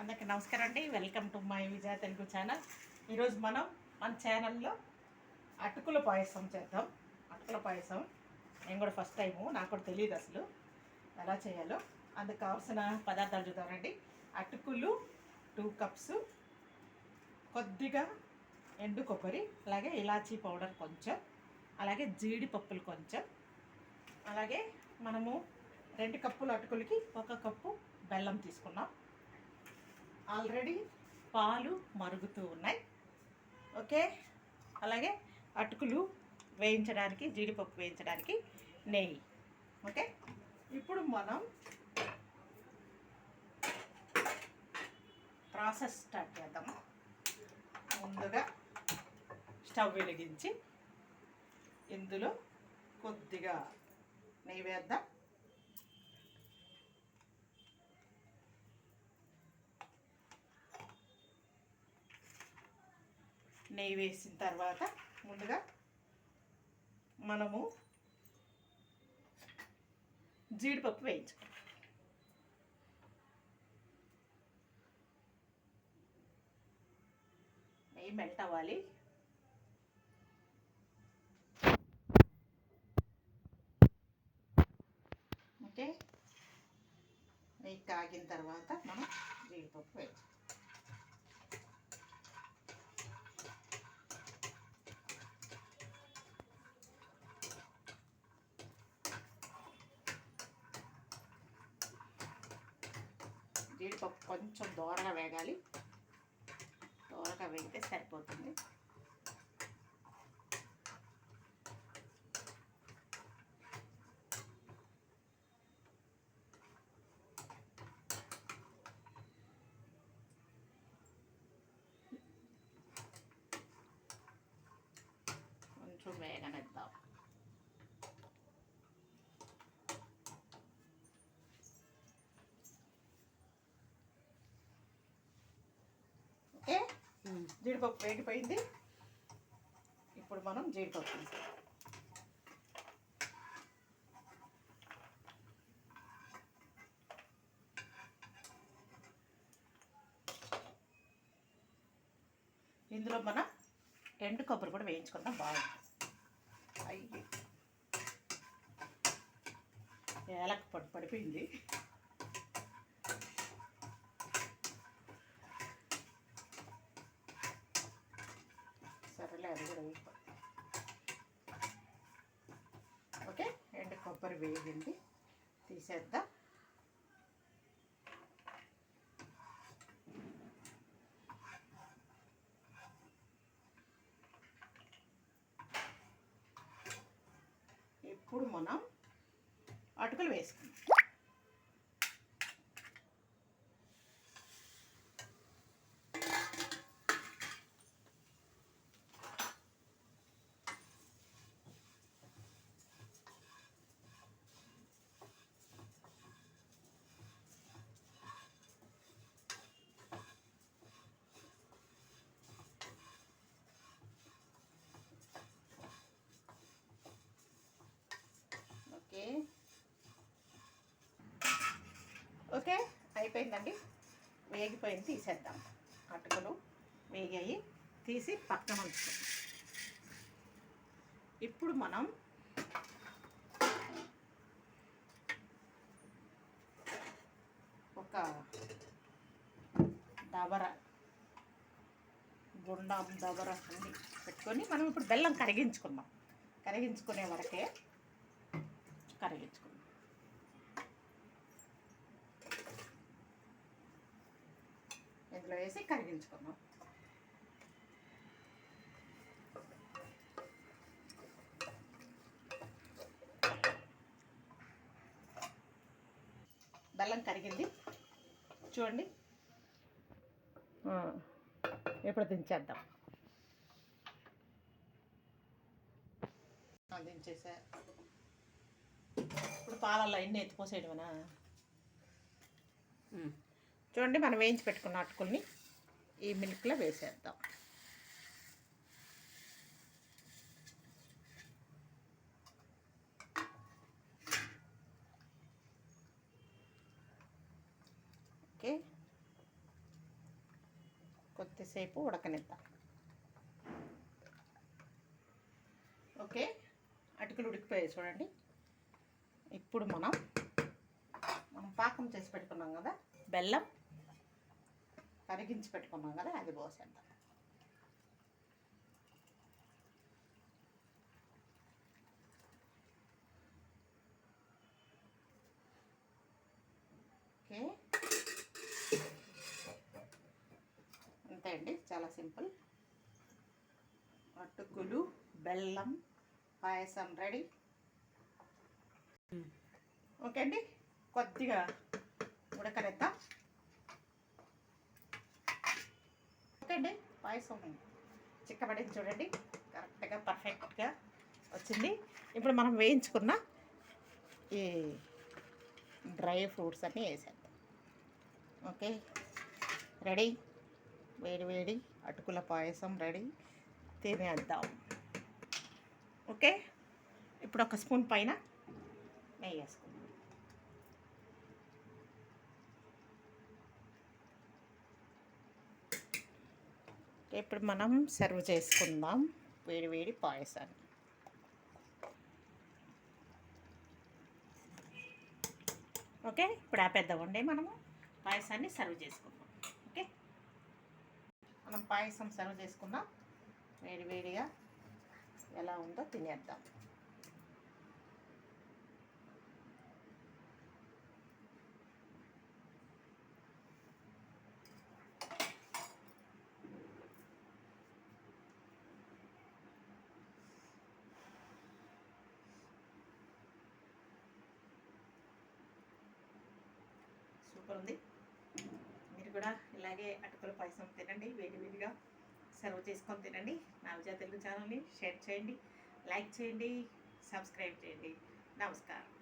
అందరికీ నమస్కారం అండి. Welcome to my Vijaya Telugu channel ఈరోజు మనం మన ఛానల్లో అటుకుల పాయసం చేద్దాం. అటుకుల పాయసం నేను కూడా ఫస్ట్ టైము నాకు కూడా తెలియదు అసలు ఎలా చేయాలో. అందుకు కావాల్సిన పదార్థాలు చూద్దామండి అటుకులు టూ కప్స్ కొద్దిగా ఎండు కొబ్బరి అలాగే ఇలాచీ పౌడర్ కొంచెం అలాగే జీడిపప్పులు కొంచెం అలాగే మనము రెండు కప్పుల అటుకులకి ఒక కప్పు బెల్లం తీసుకున్నాం. ఆల్రెడీ పాలు మరుగుతూ ఉన్నాయి. ఓకే? అలాగే అటుకులు వేయించడానికి జీడిపప్పు వేయించడానికి నెయ్యి. ఓకే? ఇప్పుడు మనం ప్రాసెస్ స్టార్ట్ చేద్దాము ముందుగా స్టవ్ వెలిగించి ఇందులో కొద్దిగా నెయ్యి వేద్దాం. నెయ్యి వేసిన తర్వాత ముందుగా మనము జీడిపప్పు వేయించుకోవాలి నెయ్యి మెల్ట్ అవ్వాలి. ఓకే? నెయ్యి కాగిన తర్వాత మనం జీడిపప్పు వేయించుకోవాలి జీడిపప్పు కొంచెం దోరగా వేగాలి. దోరగా వేగితే సరిపోతుంది. కొంచెం వేగనిద్దాం ఓకే జీడిపప్పు వేగిపోయింది ఇప్పుడు మనం జీడిపప్పు ఇందులో మన ఎండు కొబ్బరి కూడా వేయించుకుందాం. బాగుంటుంది. అయ్యి. ఏలక పడి పడిపోయింది సరేలే అది కూడా వేయిపో ఓకే ఎండు కొబ్బరి వేగింది. తీసేద్దాం. ఇప్పుడు మనం అటుకులు వేసుకుందాం ఓకే ఓకే అయిపోయిందండి. వేగిపోయింది తీసేద్దాం. అటుకులు వేగాయి తీసి పక్కన ఉంచుకుందాం. ఇప్పుడు మనం ఒక దబర గుండం దబర అన్ని పెట్టుకొని మనం ఇప్పుడు బెల్లం కరిగించుకుందాం. కరిగించుకునే వరకే కరిగించుకుందాం. ఇందులో వేసి కరిగించుకుందాం. బెల్లం కరిగింది. చూడండి. ఎప్పుడు ఇప్పుడు దించేద్దాం. దించేసా. ఇప్పుడు పాలల్లో ఎన్ని ఎత్తిపోసేయడమేనా ఉమ్. చూడండి మనం వేయించి పెట్టుకున్న అటుకుల్ని ఈ మిల్క్లో వేసేద్దాం. ఓకే. కొద్దిసేపు ఉడకనిద్దాం. ఓకే. అటుకులు ఉడికిపోయాయి చూడండి. ఇప్పుడు మనం మనం పాకం చేసి పెట్టుకున్నాం కదా బెల్లం కరిగించి పెట్టుకున్నాం కదా అది పోసేద్దాం. ఓకే. అంతే అండి చాలా సింపుల్. అటుకులు బెల్లం పాయసం రెడీ. ఓకే అండి కొద్దిగా ఉడకనిద్దాం. ఓకే అండి పాయసం చిక్కబడింది చూడండి. కరెక్ట్గా పర్ఫెక్ట్గా వచ్చింది. ఇప్పుడు మనం వేయించుకున్న ఈ డ్రై ఫ్రూట్స్ అన్నీ వేసేద్దాం. ఓకే? రెడీ? వేడి వేడి. అటుకుల పాయసం రెడీ. తినేద్దాం. ఓకే? ఇప్పుడు ఒక స్పూన్ పైన నెయ్యి వేసుకుందాం ఇప్పుడు మనం సర్వ్ చేసుకుందాం. వేడి వేడి పాయసాన్ని. ఓకే ఇప్పుడు ఆపేద్దామండి మనము. పాయసాన్ని సర్వ్ చేసుకుందాం. ఓకే? మనం పాయసం సర్వ్ చేసుకుందాం. వేడి వేడిగా ఎలా ఉందో తినేద్దాం. సూపర్ ఉంది మీరు కూడా ఇలాగే అటుకుల పాయసం తినండి. వేడి వేడిగా సర్వ్ చేసుకొని తినండి. నా తెలుగు ఛానల్ని షేర్ చేయండి లైక్ చేయండి సబ్స్క్రైబ్ చేయండి. నమస్కారం.